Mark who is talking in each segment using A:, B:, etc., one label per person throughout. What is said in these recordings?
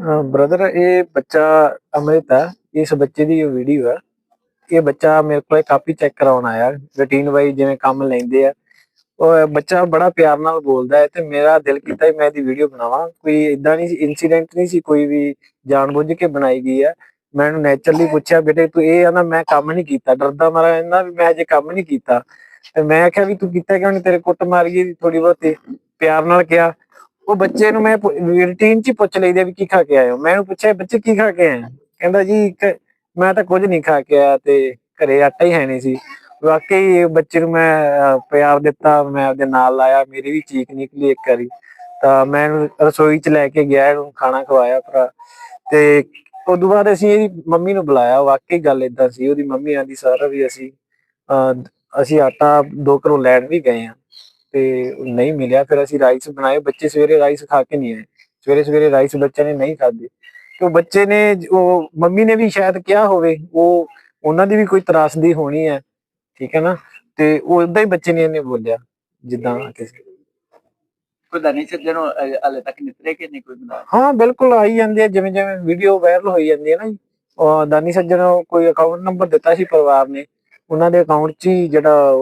A: Brother ਇਹ ਬੱਚਾ ਅਮ੍ਰਿਤ ਹੈ। ਇਸ ਬੱਚੇ ਦੀ ਵੀਡੀਓ ਹੈ। ਇਹ ਬੱਚਾ ਮੇਰੇ ਕੋਲ ਕਾਪੀ ਚੈੱਕ ਕਰਾਉਣ ਆਇਆ। ਰੂਟੀਨ ਵਾਈਜ਼ ਜਿਵੇਂ ਕੰਮ ਲੈਂਦੇ ਆ। ਉਹ ਬੱਚਾ ਬੜਾ ਪਿਆਰ ਨਾਲ ਬੋਲਦਾ ਹੈ ਤੇ ਮੇਰਾ ਦਿਲ ਕੀਤਾ ਮੈਂ ਇਹਦੀ ਵੀਡੀਓ ਬਣਾਵਾਂ। ਕੋਈ ਇਦਾਂ ਨਹੀਂ ਇਨਸੀਡੈਂਟ ਨਹੀਂ ਸੀ ਕੋਈ ਵੀ ਜਾਣਬੁੱਝ ਕੇ ਬਣਾਈ ਗਈ ਹੈ। ਮੈਂ ਇਹਨੂੰ ਨੇਚਰਲੀ ਪੁੱਛਿਆ, ਬੇਟੇ, ਤੂੰ ਇਹ ਆ ਨਾ, ਮੈਂ ਕੰਮ ਨਹੀਂ ਕੀਤਾ। ਡਰਦਾ ਮਾਰਾ ਇਹਨਾਂ ਵੀ ਮੈਂ ਅਜੇ ਕੰਮ ਨਹੀਂ ਕੀਤਾ। ਤੇ ਮੈਂ ਆਖਿਆ ਵੀ ਤੂੰ ਕੀਤਾ ਕਿਉਂ ਨਹੀਂ ਤੇਰੇ ਕੁੱਟ ਮਾਰੀ ਥੋੜੀ ਬਹੁਤੀ। ਪਿਆਰ ਨਾਲ ਕਿਹਾ। ਉਹ ਬੱਚੇ ਨੂੰ ਮੈਂ ਰੂਟੀਨ ਚ ਹੀ ਪੁੱਛ ਲਈਦੇ ਵੀ ਕੀ ਖਾ ਕੇ ਆਏ ਹੋ। ਮੈਂ ਉਹਨੂੰ ਪੁੱਛਿਆ ਬੱਚੇ ਕੀ ਖਾ ਕੇ ਆਏ? ਕਹਿੰਦਾ ਜੀ ਮੈਂ ਤਾਂ ਕੁਝ ਨਹੀਂ ਖਾ ਕੇ ਆਇਆ ਤੇ ਘਰੇ ਆਟਾ ਹੀ ਹੈ ਨਹੀਂ ਸੀ। ਵਾਕਈ ਬੱਚੇ ਨੂੰ ਮੈਂ ਪਿਆਰ ਦਿੱਤਾ ਮੈਂ ਉਹਦੇ ਨਾਲ ਲਾਇਆ ਮੇਰੀ ਵੀ ਚੀਕ ਨਿਕਲੀ ਇੱਕ ਵਾਰੀ। ਤਾਂ ਮੈਂ ਰਸੋਈ ਚ ਲੈ ਕੇ ਗਿਆ ਇਹਨੂੰ ਖਾਣਾ ਖਵਾਇਆ ਭਰਾ। ਤੇ ਉਦੋਂ ਬਾਅਦ ਅਸੀਂ ਇਹਦੀ ਮੰਮੀ ਨੂੰ ਬੁਲਾਇਆ ਵਾਕਈ ਗੱਲ ਇਦਾਂ ਸੀ। ਉਹਦੀ ਮੰਮੀ ਆਂਦੀ ਸਾਰਾ ਵੀ ਅਸੀਂ ਅਹ, ਅਸੀਂ ਆਟਾ ਦੋ ਘਰੋਂ ਲੈਣ ਵੀ ਗਏ ਆ। ਤੇ ਨਹੀਂ ਮਿਲਿਆ। ਫਿਰ ਅਸੀਂ ਰਾਈਸ ਬਣਾਏ। ਬੱਚੇ ਸਵੇਰੇ ਰਾਈਸ ਖਾ ਕੇ ਨਹੀਂ ਆਏ। ਸਵੇਰੇ ਸਵੇਰੇ ਰਾਈਸ ਬੱਚੇ ਨੇ ਨਹੀਂ ਖਾਧੇ। ਤੇ ਬੱਚੇ ਨੇ ਉਹ ਮੰਮੀ ਨੇ ਵੀ ਸ਼ਾਇਦ ਕਿਹਾ ਹੋਵੇ ਉਹ ਉਹਨਾਂ ਦੀ ਵੀ ਕੋਈ ਤਰਾਸਦੀ ਹੋਣੀ ਹੈ। ਠੀਕ ਹੈ ਨਾ? ਤੇ ਉਹ ਉਦਾਂ ਹੀ ਬੱਚੇ ਨੇ ਇਹਨੇ ਬੋਲਿਆ ਜਿੱਦਾਂ ਕਿਸੇ
B: ਕੋਈ ਦਾਨੀ ਸੱਜਣ ਹਲੇ ਤੱਕ ਨਿਤਰੇ ਕਿ ਨਹੀਂ ਕੋਈ ਬਣਾ
A: ਹਾਂ ਬਿਲਕੁਲ ਆਈ ਜਾਂਦੇ ਆ ਜਿਵੇਂ ਜਿਵੇਂ ਵੀਡੀਓ ਵਾਇਰਲ ਹੋਈ ਜਾਂਦੀ ਹੈ ਨਾ ਜੀ। ਉਹ ਦਾਨੀ ਸੱਜਣ ਕੋਈ ਅਕਾਊਂਟ ਨੰਬਰ ਦਿੱਤਾ ਸੀ ਪਰਿਵਾਰ ਨੇ। ਉਹਨਾਂ ਦੇ ਅਕਾਊਂਟ 'ਚ ਹੀ ਜਿਹੜਾ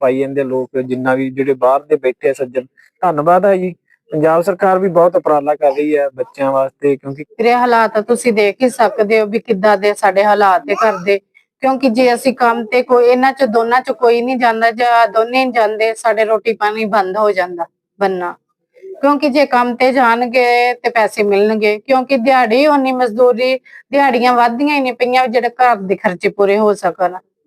A: ਪਾਈ ਜਾਂਦੇ ਲੋਕ, ਜਿੰਨਾ ਵੀ ਜਿਹੜੇ ਬਾਹਰ ਦੇ ਬੈਠੇ ਸੱਜਣ। ਧੰਨਵਾਦ ਹੈ ਜੀ। ਪੰਜਾਬ ਸਰਕਾਰ ਵੀ ਬਹੁਤ ਉਪਰਾਲਾ ਕਰ ਰਹੀ ਹੈ ਬੱਚਿਆਂ ਵਾਸਤੇ, ਕਿਉਂਕਿ
C: ਵੀਰੇ, ਹਾਲਾਤ ਤੁਸੀਂ ਦੇਖ ਹੀ ਸਕਦੇ ਹੋ ਵੀ ਕਿੱਦਾਂ ਦੇ ਸਾਡੇ ਹਾਲਾਤ ਦੇ ਘਰ ਦੇ। ਕਿਉਂਕਿ ਜੇ ਅਸੀਂ ਕੰਮ ਤੇ ਕੋਈ, ਇਹਨਾਂ ਚ, ਦੋਨਾਂ ਚ ਕੋਈ ਨਹੀਂ ਜਾਂਦਾ ਜਾਂ ਦੋਨੇ ਨਹੀਂ ਜਾਂਦੇ, ਸਾਡੇ ਰੋਟੀ ਪਾਣੀ ਬੰਦ ਹੋ ਜਾਂਦਾ, ਬੰਨਾ। ਕਿਉਂਕਿ ਜੇ ਕੰਮ ਤੇ ਜਾਣਗੇ ਤੇ ਪੈਸੇ ਮਿਲਣਗੇ, ਕਿਉਂਕਿ ਦਿਹਾੜੀ ਹੋਣੀ ਮਜ਼ਦੂਰੀ, ਦਿਹਾੜੀਆਂ ਵੱਧਦੀਆਂ ਹੀ ਨਹੀਂ ਪਈਆਂ, ਜਿਹੜੇ ਘਰ ਦੇ ਖਰਚੇ ਪੂਰੇ ਹੋ ਸਕਣ।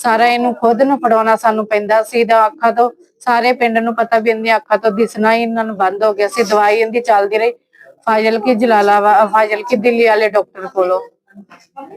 C: ਸਾਰਾ ਇਹਨੂੰ ਖੁਦ ਨੂੰ ਫੜਾਉਣਾ ਸਾਨੂੰ ਪੈਂਦਾ ਸੀ ਦਾ ਅੱਖਾਂ ਤੋਂ ਸਾਰੇ ਪਿੰਡ ਨੂੰ ਪਤਾ ਵੀ ਇਹਦੀਆਂ ਅੱਖਾਂ ਤੋਂ ਦਿਸਣਾ ਹੀ ਇਹਨਾਂ ਨੂੰ ਬੰਦ ਹੋ ਗਿਆ ਸੀ, ਦਵਾਈ ਇਹਦੀ ਚੱਲਦੀ ਰਹੀ। ਫਾਜ਼ਲ ਕੀ ਜਲਾਲਾਬਾਦ ਫਾਜ਼ਲ ਕੀ ਦਿੱਲੀ ਵਾਲੇ ਡਾਕਟਰ ਕੋਲੋਂ।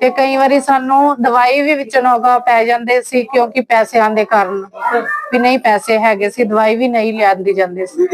C: ਤੇ ਕਈ ਵਾਰੀ ਸਾਨੂੰ ਦਵਾਈ ਵੀ ਵਿੱਚ ਨੋਗਾ ਪੈ ਜਾਂਦੇ ਸੀ, ਕਿਉਂਕਿ ਪੈਸਿਆਂ ਦੇ ਕਾਰਨ ਵੀ ਨਹੀਂ ਪੈਸੇ ਹੈਗੇ ਸੀ, ਦਵਾਈ ਵੀ ਨਹੀਂ ਲਿਆਂਦੀ ਜਾਂਦੀ ਸੀ।